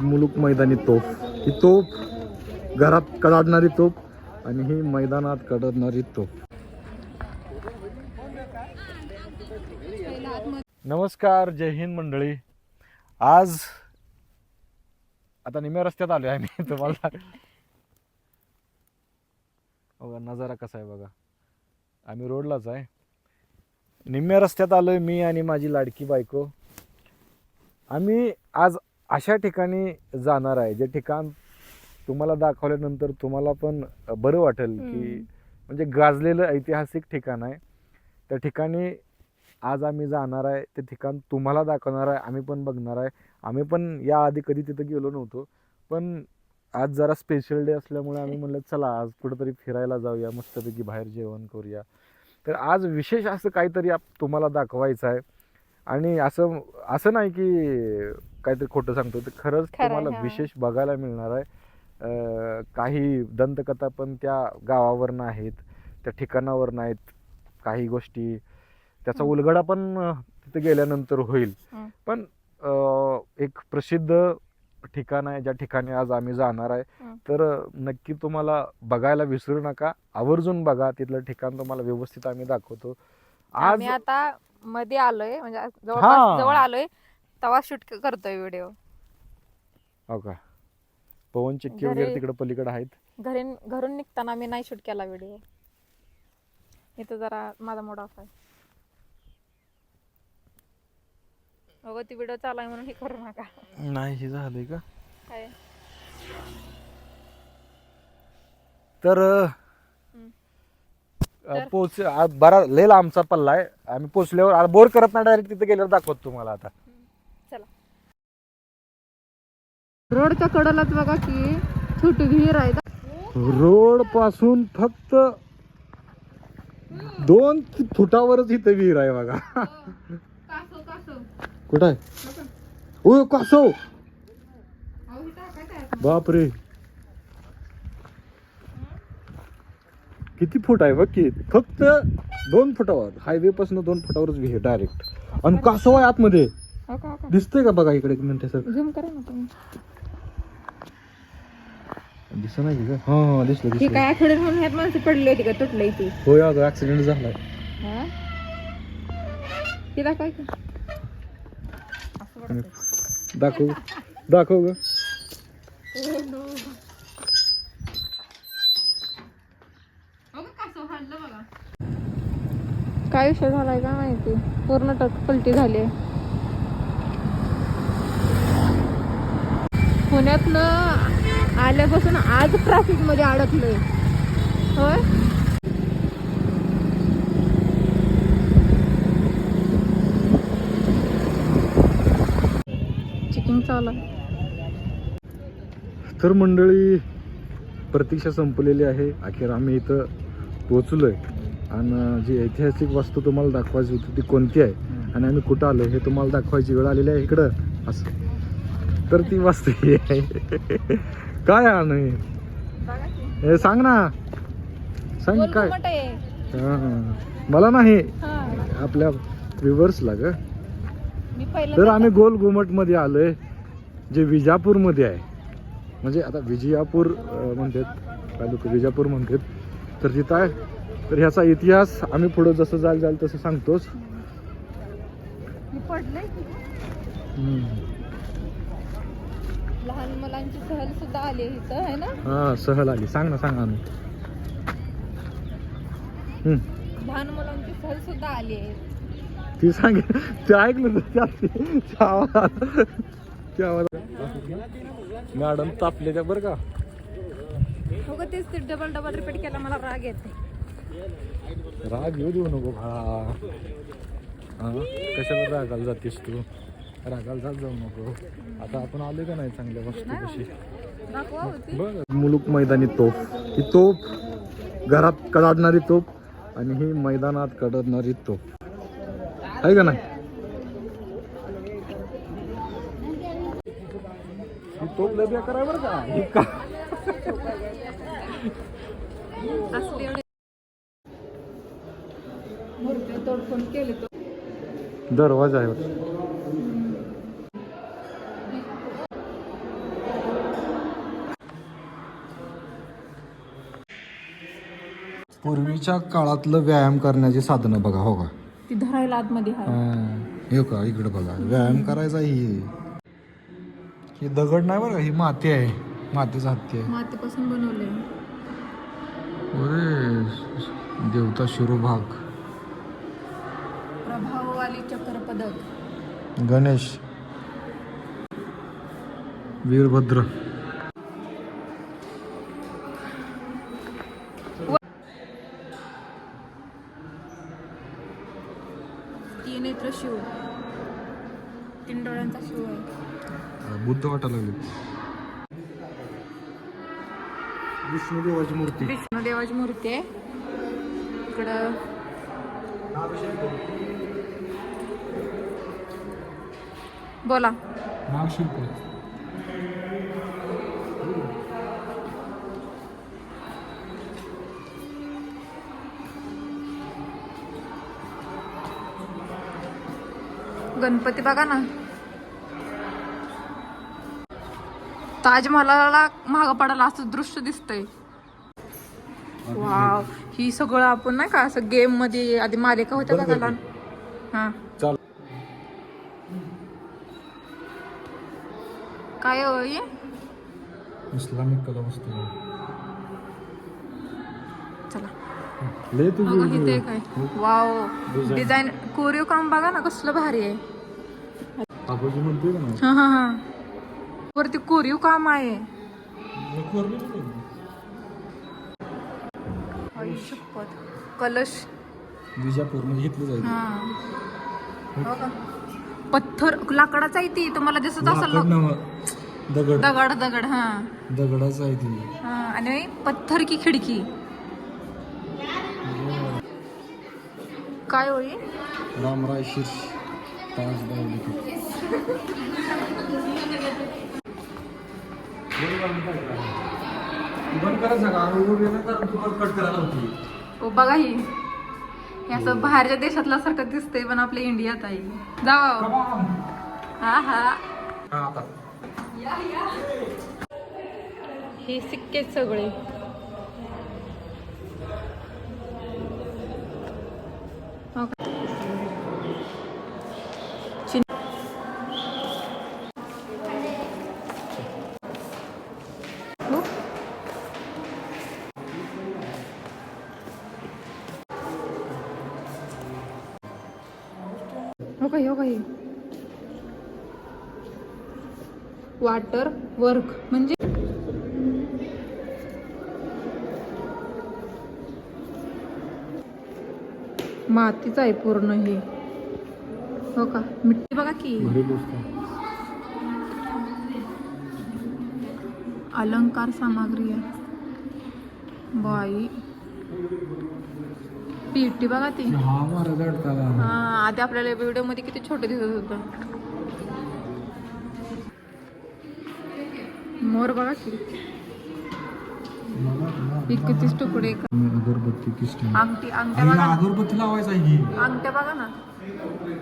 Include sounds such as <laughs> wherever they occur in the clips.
मुलुक मैदानी तोफ. ही तोफ घरात कडाडणारी तोफ आणि ही मैदानात कडाडणारी तोफ. नमस्कार जय हिंद मंडळी. आज आता निम्या रस्त्यात आलो आहे मी <laughs> तुम्हाला. बघा नजारा कसा आहे बघा. आम्ही रोडलाच आहे. निम्म्या रस्त्यात आलोय मी आणि माझी लाडकी बायको. आम्ही आज अशा ठिकाणी जाणार आहे जे ठिकाण तुम्हाला दाखवल्यानंतर तुम्हाला पण बरं वाटेल की म्हणजे गाजलेलं ऐतिहासिक ठिकाण आहे. त्या ठिकाणी आज आम्ही जाणार आहे ते ठिकाण तुम्हाला दाखवणार आहे आम्ही पण बघणार आहे. आम्ही पण याआधी कधी तिथं गेलो नव्हतो पण आज जरा स्पेशल डे असल्यामुळे आम्ही म्हणलं चला आज कुठंतरी फिरायला जाऊया मस्तपैकी बाहेर जेवण करूया. तर आज विशेष असं काहीतरी आप तुम्हाला दाखवायचं आहे. आणि असं असं नाही की काहीतरी खोटं सांगतो तर खरंच तुम्हाला हा. विशेष बघायला मिळणार आहे अं, काही दंतकथा पण त्या गावावरनं आहेत त्या ठिकाणावर नाहीत काही गोष्टी त्याचा. उलगडा पण अं, तिथे गेल्यानंतर होईल. पण अं, एक प्रसिद्ध ठिकाण आहे ज्या ठिकाणी आज आम्ही जाणार आहे. तर नक्की तुम्हाला बघायला विसरू नका आवर्जून बघा तिथलं ठिकाण तुम्हाला व्यवस्थित आम्ही दाखवतो आज आम्ही आता मध्ये आलोय म्हणजे. जवळपास जवळ आलोय तेव्हा शूट करतोय व्हिडिओ हो का? पवन चिक्की घरी- वगैरे तिकडे पलीकडे आहेत. घरी घरून निघताना मी नाही शूट केला व्हिडिओ इथं जरा माझा मूड ऑफ आहे. अगं ती व्हिडिओ चालू आहे म्हणून हे करू नका. नाही हे झालंय का? काय? तर अं. अं, तर? पोच आ- बरा लय लांबचा पल्ला आहे. आम्ही पोचल्यावर बोर करत नाही डायरेक्ट तिथे गेल्यावर दाखवतो तुम्हाला आता. रोडच्या कडलाच बघा की छोटी विहीर आहे. रोडपासून फक्त दोन फुटावरच इथं विहीर आहे बघा. कुठं आहे? ओ कासव! बापरे! किती फूट आहे बघ की? फक्त दोन फुटावर हायवे पासून दोन फुटावरच विहीर डायरेक्ट आणि कासव आहे आतमध्ये. हो हो दिसतंय का बघा इकडे एक मिनिट सर झूम करा ना तुम्ही. दिसत नाही की? का हा हा दिसलं हे दिसलं. काय आठवड्यात म्हणून ह्यात माणसं पडली होती का? तुटली ती होय अगं ऍक्सिडेंट झालाय. हा? ती दाखवाय की. असं वाटतंय. दाखव दाखव ग. काय विषय झालाय का माहिती? पूर्ण टक पलटी झाली. पुण्यातनं आल्यापासून आज ट्रॅफिकमध्ये अडकलोय. होय? चेकिंग चालू तर मंडळी प्रतीक्षा संपलेली आहे. अखेर आम्ही इथं पोचलोय आणि जी ऐतिहासिक वास्तू तुम्हाला दाखवायची होती ती कोणती आहे? आणि आम्ही कुठं आलो हे तुम्हाला दाखवायची वेळ आलेली आहे इकडं. असं. तर ती वास्तू ही आहे. काय बघा की. हे सांग ना. सांग काय. हा, हा. मला नाही. हा. आपल्या व्ह्युअर्सला ग. मी तर आम्ही गोल घुमटमध्ये आलोय जे विजापूरमध्ये आहे. म्हणजे आता विजयापूर अं, म्हणतात काय लोक विजापूर म्हणतात. तर तिथं आहे. तर ह्याचा इतिहास आम्ही पुढे जसं जाल जाल तसं सांगतोच. मी पडले लहान मुलांची सहल सुद्धा आली आहे इथं आहे ना? हा सहल आली. सांग ना सांग आम्ही. हम्म. लहान मुलांची सहल सुद्धा आली आहे. ती सांग. ते ऐकलं ना, त्या- त्या आवाजात- त्या आवाजात. मॅडम तापले त्या बरं का? हो का तेच ते डबल डबल रिपीट केला मला राग येते. राग येऊ देऊ नको हा कशाला रागाला जातेस तू? रागाला जात जाऊ नको. आता आपण आलो का नाही चांगल्या वस्तू होती. बघ मुलुक मैदानी तोफ. ही तोफ घरात कडाडणारी तोफ आणि ही मैदानात कडाडणारी तोफ. आहे का नाही? ही तोफ आहे बरं का. ही दरवाजा आहे पूर्वीच्या काळातलं व्यायाम करण्याची साधनं बघा हो का? ती धरायला आतमध्ये आहे हा, हे का इकडे बघा. व्यायाम करायचा ही. ही दगड नाही बरं का? ही माती आहे. मातीचा हत्ती आहे. मातीपासून बनवले अरे देवता शिरोभाग. प्रभाववाली चक्र पदक गणेश. वीरभद्र तीन नेत्र शिव तीन डोळ्यांचा शिव आहे. बुद्ध वाटायला लागले. विष्णुदेवाची मूर्ती. विष्णुदेवाची मूर्ती आहे. इकडं बोला. नागशिल्प गणपती बघा ना. ताजमहालाला महाग पडायला असं दृश्य दिसतंय. वाव ही सगळं आपण नाही का असं गेममध्ये आधी मालिका होत्या बरं, लहान हा. चाल. काय हे इस्लामिक कला वस्तू चला. लय बघा इथे काय वाव. डिझाईन. कोरिओ काम बघा ना कसलं भारी आहे. हा हा हा. वरती कोरीव काम आहे. कलश. विजापूर म्हणजे घेतलं जाईल? पत्थर लाकडाचा आहे ती तुम्हाला दिसत असेल दगड. दगड दगड हा. दगडाच आहे ती. हा आणि पत्थर की खिडकी. काय होई? रामराय शीर्ष ताज ओ बघा ही. हे असं बाहेरच्या देशातल्या सारखं दिसतंय पण आपल्या इंडियात आहे जावा हा हा. हे सिक्के सगळे. हो का? हो? काही हो काही वॉटर वर्क म्हणजे मातीच आहे पूर्ण हे. हो का? मिट्टी बघा की. अलंकार सामग्री आहे. बाई. पीटी बघा ती. हा हा आधी आपल्याला व्हिडिओमध्ये किती छोटे दिसत होतं. मोर बघा की. हे कितीच तुकडे अगरबत्ती किस्टी अंगठी अंगठ्या बघा ना. अगरबत्ती लावायचा ही अंगठ्या बघा ना.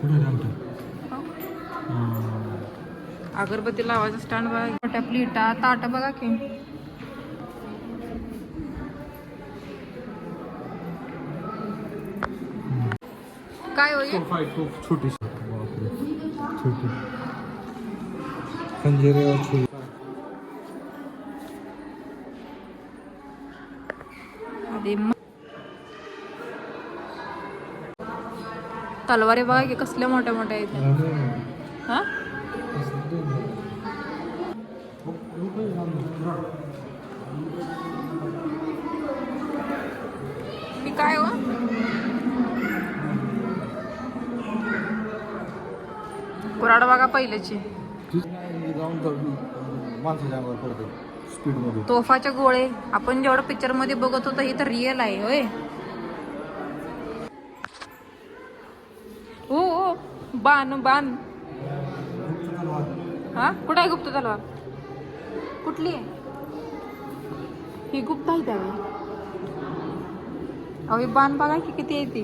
कुठे सांगतो अगरबत्ती लावायचं स्टँड बघा. मोठ्या प्लेटा. ताट बघा की. काय होईल? छोटी. छोटी. खंजिरे और छुरी अरे म- तलवारी बघा की कसल्या मोठ्या मोठ्या आहेत. हा? मी काय हो? कुराड बघा पहिल्याची. तोफाचे गोळे. आपण जेवढं पिक्चरमध्ये बघत होतो हे तर रिअल आहे होय हो हो बाण बाण. हा? कुठं आहे गुप्त तलवार? कुठली? आहे ही गुप्त आहे त्यावेळी अहो बाण बघा की किती आहे ती.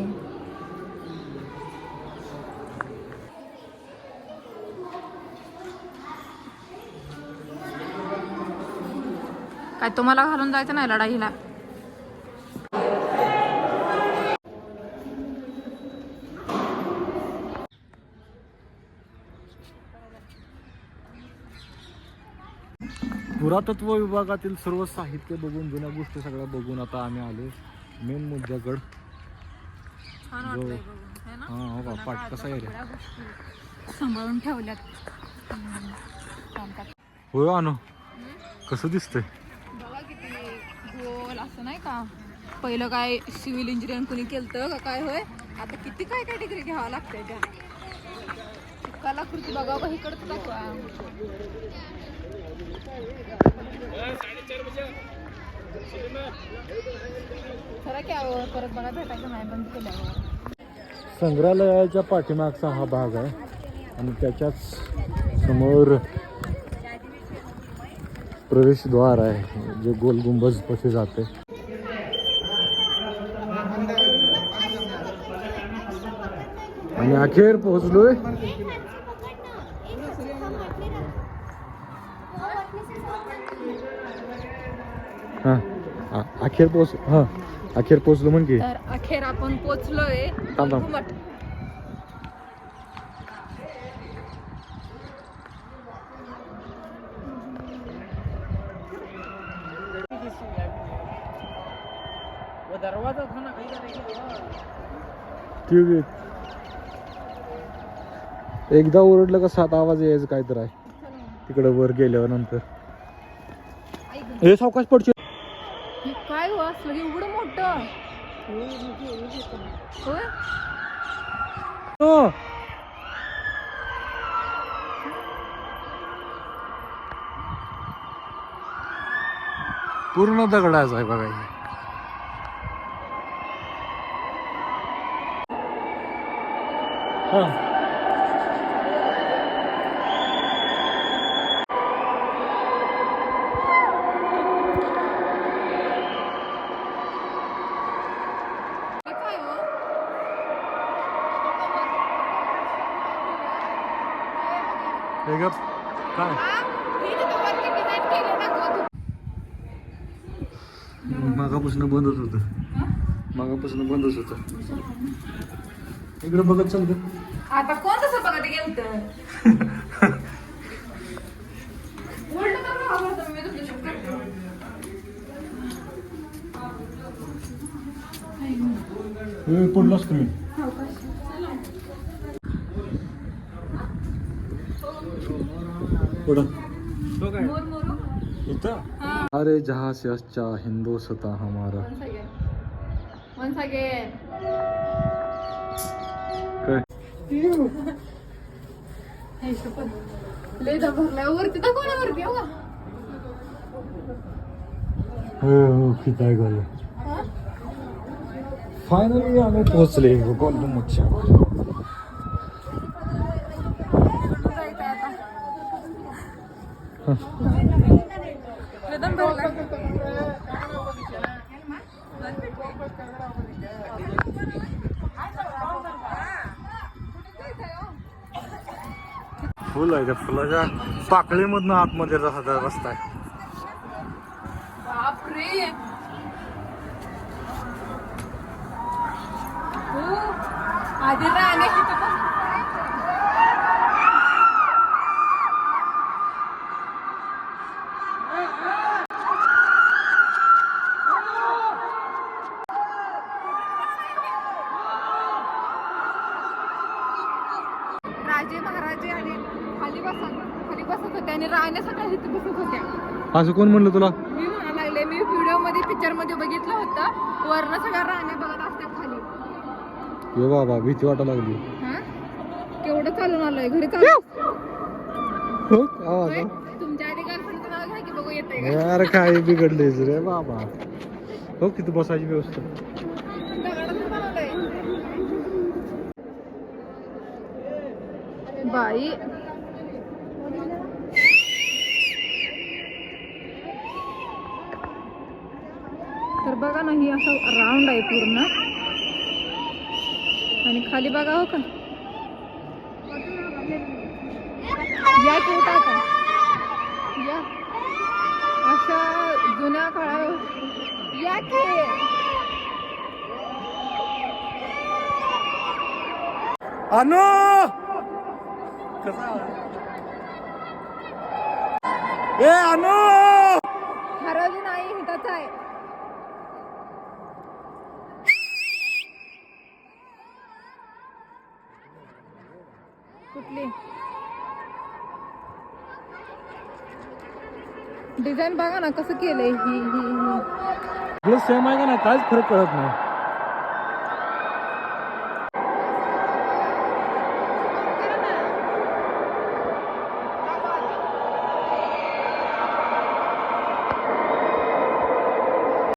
काय तुम्हाला घालून जायचं नाही लढाईला? पुरातत्व विभागातील सर्व साहित्य बघून जुन्या गोष्टी सगळ्या बघून आता आम्ही आलो. मेन मुद्द्याकड हा, हो का, पाठ कसा आहे रे? सांभाळून ठेवल्यात. होय अनु. कसं दिसतंय? बघा किती गोल असं नाही का? पहिलं काय सिव्हिल इंजिनिअरिंग कुणी केलं का काय होय? आता किती काय काय डिग्री घ्यावं लागतंय त्या? कलाकृती बघा बघा इकडचं दाखवा. संग्रहालयाच्या पाठीमागचा हा भाग आहे आणि त्याच्याच समोर प्रवेशद्वार आहे जे गोल गुंबज पशी जाते. आणि अखेर पोहोचलोय हा आ- अखेर पोहोच हा अखेर पोहोचलो म्हणजे तर अखेर आपण पोचलोय थांब, थांब. घुमट. ठीक आहे एकदा ओरडलं का सात आवाज यायचं काय तर आहे तिकडे वर गेल्यावर नंतर ऐक. हे सावकाश पडचे असलं एवढं मोठं होय पूर्ण दगडाच आहे बघा हे. हा. हे मागापासून बंदच होत. मागापासून बंदच होत. इकडे बघत चाल आता कोण तसं बघत गेलत. <laughs> तर मला आवडतं, मी तुमच्या शब्दात करते. हे पडलोच तुम्ही पुढं मोर हा. अरे जहाँ से अच्छा हिंदोसता हमारा. काय? हे वरती हो? हो हो किती? फायनली आम्ही पोहोचले. गोलगुमटच्या जायचंय फुल आहे त्या फुलाच्या पाकळीमधनं आतमध्ये रस्ता रस्ता आहे बापरे हो आधी राहणे राजे महाराजे आणि खाली बसत खाली बसत होते आणि राण्या सगळ्या इथे बसत होत्या. असं कोण म्हणलं तुला? मी म्हणायला लागले मी व्हिडिओमध्ये पिक्चरमध्ये बघितलं होतं. वरनं सगळ्या राण्या बघत असतात खाली. ये बाबा भीती वाटा लागली. हा? केवढं चालून आलोय? घरी चालू हो आवाज होय? तुमच्या आधी गर्लफ्रेंडचं नाव घ्या की बघू येतंय का? यार काय बिघडलेच रे बाबा. हो किती बसायची व्यवस्था. बाई तर बघा ना ही असं राऊंड आहे पूर्ण. आणि खाली बघा हो का. या की उठा आता या. अशा जुन्या काळा या की. अनु! ए अनु! घाटाच आहे कुठली डिझाईन बघा ना कसं केलंय ही ही ही. सेम आहे का ना काहीच फरक कळत नाही.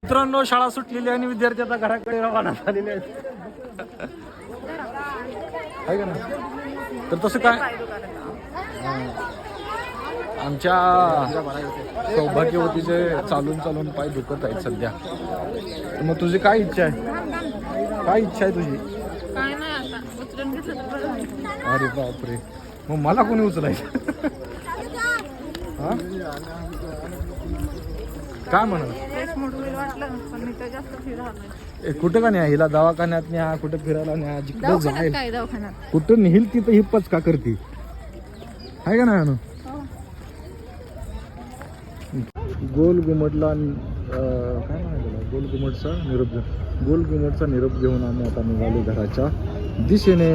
मित्रांनो शाळा सुटलेली आणि विद्यार्थी आता घराकडे रवाना झालेले आहेत. आहे का ना तर तसं काय? आमच्या सौभाग्यवतीचे चालून चालून पाय दुखत आहेत सध्या. मग तुझी काय इच्छा आहे? काय इच्छा आहे तुझी. अरे बापरे. मग मला कोणी उचलायचं? हा? काय ए, कुठं का न्या? हिला दवाखान्यात न्या कुठं फिरायला न्या जिकडं जाईल. कुठं नेईल तिथं ही पचका करते? आहे का ना गोल घुमटला काय म्हणायला गोल घुमटचा निरोप घेऊन गोल घुमटचा निरोप घेऊन आम्ही आता निघालो घराच्या दिशेने.